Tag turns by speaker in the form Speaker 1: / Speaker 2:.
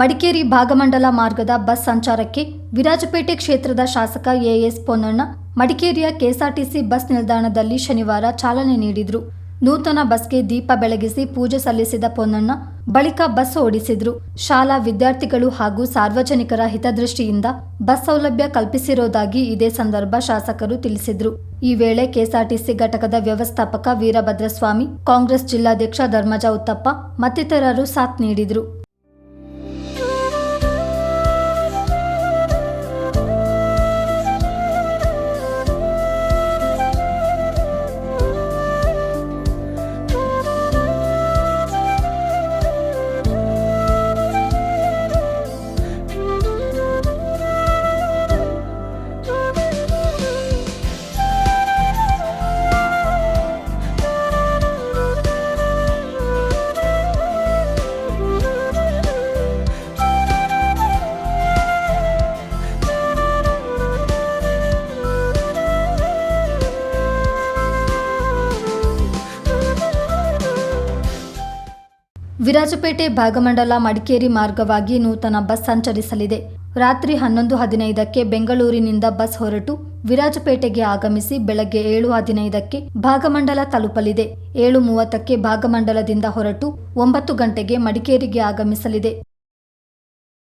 Speaker 1: ಮಡಿಕೇರಿ ಭಾಗಮಂಡಲ ಮಾರ್ಗದ ಬಸ್ ಸಂಚಾರಕ್ಕೆ ವಿರಾಜಪೇಟೆ ಕ್ಷೇತ್ರದ ಶಾಸಕ ಎಎಸ್ ಪೊನ್ನಣ್ಣ, ಮಡಿಕೇರಿಯ ಕೆಎಸ್ಆರ್ಟಿಸಿ ಬಸ್ ನಿಲ್ದಾಣದಲ್ಲಿ ಶನಿವಾರ ಚಾಲನೆ ನೀಡಿದ್ರು. ನೂತನ ಬಸ್ಗೆ ದೀಪ ಬೆಳಗಿಸಿ ಪೂಜೆ ಸಲ್ಲಿಸಿದ ಪೊನ್ನಣ್ಣ, ಬಳಿಕ ಬಸ್ ಓಡಿಸಿದ್ರು. ಶಾಲಾ ವಿದ್ಯಾರ್ಥಿಗಳು ಹಾಗೂ ಸಾರ್ವಜನಿಕರ ಹಿತದೃಷ್ಟಿಯಿಂದ ಬಸ್ ಸೌಲಭ್ಯ ಕಲ್ಪಿಸಿರೋದಾಗಿ ಇದೇ ಸಂದರ್ಭ ಶಾಸಕರು ತಿಳಿಸಿದ್ರು. ಈ ವೇಳೆ ಕೆಎಸ್ಆರ್ಟಿಸಿ ಘಟಕದ ವ್ಯವಸ್ಥಾಪಕ ವೀರಭದ್ರಸ್ವಾಮಿ, ಕಾಂಗ್ರೆಸ್ ಜಿಲ್ಲಾಧ್ಯಕ್ಷ ಧರ್ಮಜ ಉತ್ತಪ್ಪ, ಮತ್ತಿತರರು ಸಾಥ್ ನೀಡಿದ್ರು. ವಿರಾಜಪೇಟೆ ಭಾಗಮಂಡಲ ಮಡಿಕೇರಿ ಮಾರ್ಗವಾಗಿ ನೂತನ ಬಸ್ ಸಂಚರಿಸಲಿದೆ. ರಾತ್ರಿ ಹನ್ನೊಂದು ಹದಿನೈದಕ್ಕೆ ಬೆಂಗಳೂರಿನಿಂದ ಬಸ್ ಹೊರಟು ವಿರಾಜಪೇಟೆಗೆ ಆಗಮಿಸಿ ಬೆಳಗ್ಗೆ ಏಳು ಹದಿನೈದಕ್ಕೆ ಭಾಗಮಂಡಲ ತಲುಪಲಿದೆ. ಏಳು ಮೂವತ್ತಕ್ಕೆ ಭಾಗಮಂಡಲದಿಂದ ಹೊರಟು ಒಂಬತ್ತು ಗಂಟೆಗೆ ಮಡಿಕೇರಿಗೆ ಆಗಮಿಸಲಿದೆ.